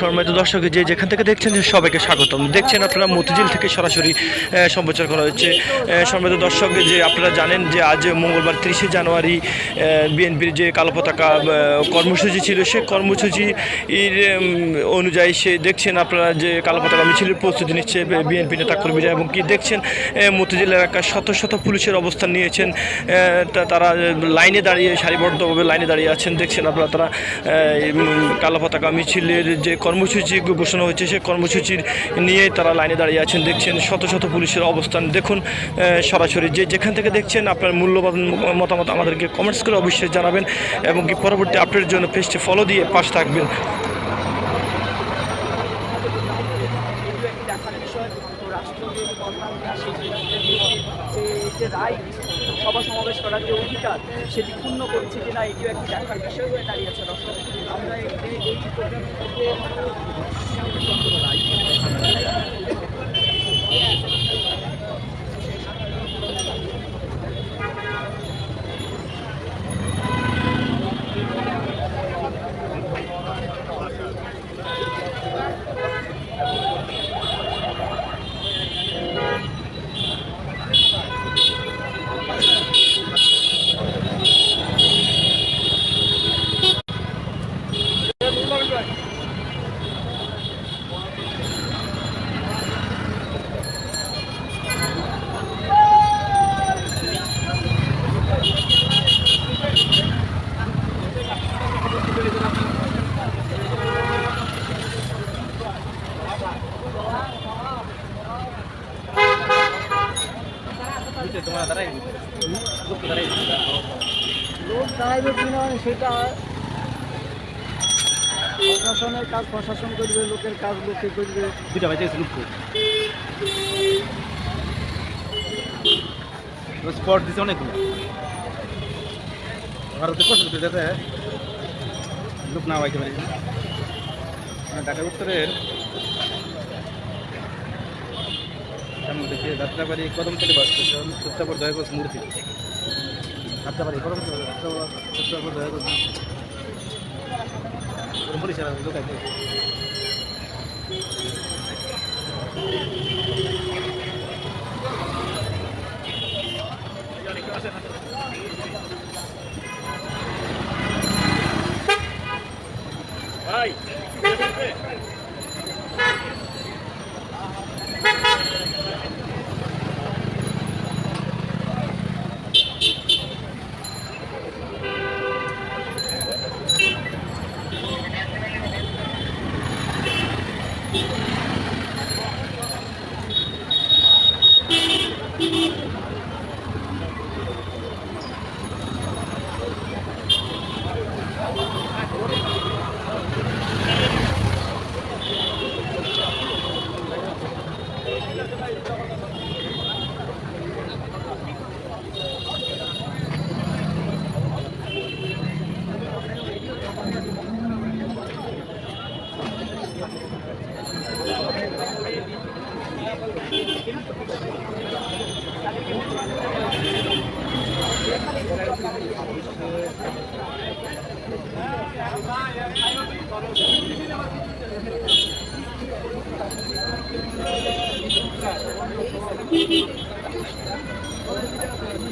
সম্মানিত দর্শক, যে যেখান থেকে দেখছেন সবাইকে স্বাগতম। দেখছেন আপনারা মতিঝিল থেকে সরাসরি সম্প্রচার করা হচ্ছে। সম্মানিত দর্শক, যে আপনারা জানেন যে আজ মঙ্গলবার তিরিশে জানুয়ারি বিএনপির যে কালো পতাকা কর্মসূচি ছিল, সে কর্মসূচির অনুযায়ী সে দেখছেন আপনারা যে কালো পতাকা মিছিলের প্রস্তুতি নিচ্ছে বিএনপি নেতা কর্মীরা এবং কি দেখছেন মতিঝিল এলাকার শত শত পুলিশের অবস্থান নিয়েছেন তারা লাইনে দাঁড়িয়ে, সারিবদ্ধভাবে লাইনে দাঁড়িয়ে আছেন। দেখছেন আপনারা তারা কালো পতাকা মিছিলের যে কর্মসূচি ঘোষণা হয়েছে, সেই কর্মসূচির নিয়ে তারা লাইনে দাঁড়িয়ে আছেন, দেখছেন শত শত পুলিশের অবস্থান। দেখুন সরাসরি যে যেখান থেকে দেখছেন, আপনার মূল্যবান মতামত আমাদেরকে কমেন্টস করে অবশ্যই জানাবেন এবং কি পরবর্তী আপডেটের জন্য পেজটি ফলো দিয়ে পাশ থাকবেন। সভা সমাবেশ করার যে অধিকার, সেটি ক্ষুণ্ণ করছে কিনা, এটিও একটি দেখার বিষয় হয়ে দাঁড়িয়েছে দর্শক। Thank you. সেটা প্রশাসনের কাজ, প্রশাসন করবে, লোকের কাজ, লোকে করবে। দুটা বাজে লুক স্পট দিছে অনেকগুলো। ভারতে কষ্ট করতে যাতে লোক না হইতে পারি ঢাকা উত্তরের সামনে থেকে যাত্রাবাড়ি কদমতলি বাস স্টেশন সত্যাপর দয়াগঞ্জ মূর্তি। যাত্রাবাড়ি কদমতলি সত্যাপর Thank বরিশাল লোক আছে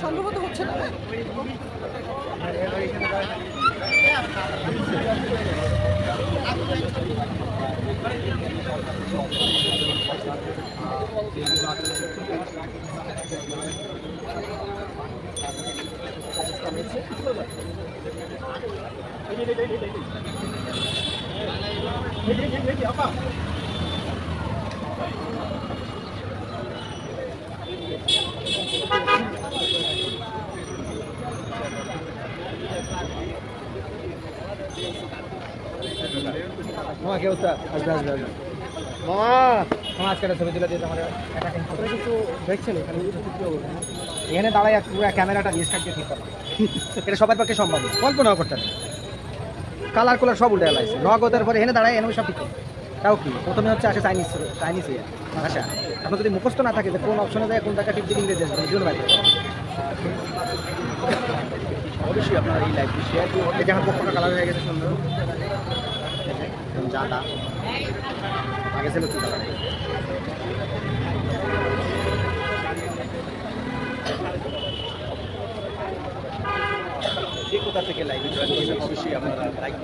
সম্ভবত হচ্ছে না। Thank মামা কে একটা ছবি তুলে দিয়ে তোমার একটা কিছু দেখছেন এখানে? এখানে দাঁড়ায় পুরো ক্যামেরাটা রিস্টার্ট দিয়ে ঠিক এটা সবার পক্ষে সম্ভব কল্পনাও করতে কালার কুলার সব উল্টে লাগছে নগদের পরে এখানে দাঁড়ায় এনে সব ঠিক তাও কি প্রথমে হচ্ছে আসে চাইনিজ চাইনিজ ইয়ে ভাষা। আপনার যদি মুখস্থ না থাকে যে কোন অপশনে যায় কোন টাকা টিপ দিকে ইংরেজি আসবে? দুজন বাইরে অবশ্যই আপনার এই লাইফটি শেয়ার করুন। এই আমার পক্ষটা কালার হয়ে গেছে সুন্দর। একদম জাদা আগে ছিল কি কালার কোথা থেকে লাইভে জয়েন করবেন অবশ্যই আপনারা লাইক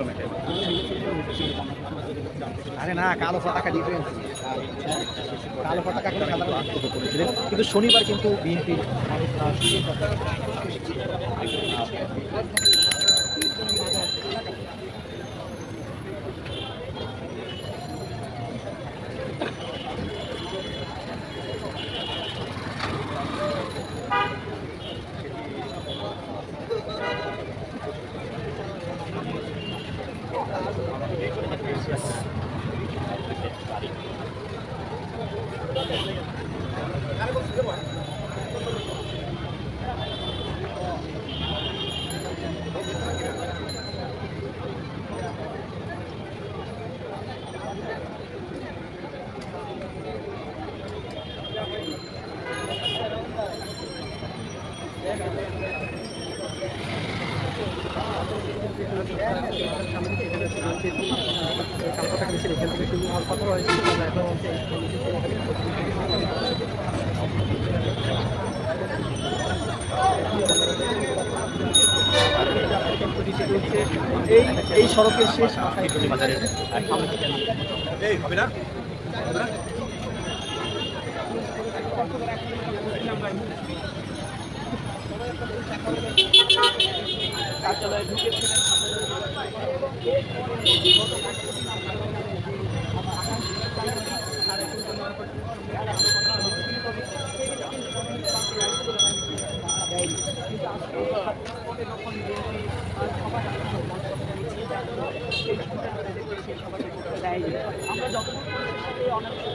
আরে না, কালো পতাকা ডিফারেন্স কালো পতাকা কিন্তু সাধারণত করেছিলেন কিন্তু শনিবার কিন্তু বিএনপির এই এই সড়কের শেষ মাথায় কার্যালয়ে ঢুকেছিলেন আমরা যতটুকু অনেক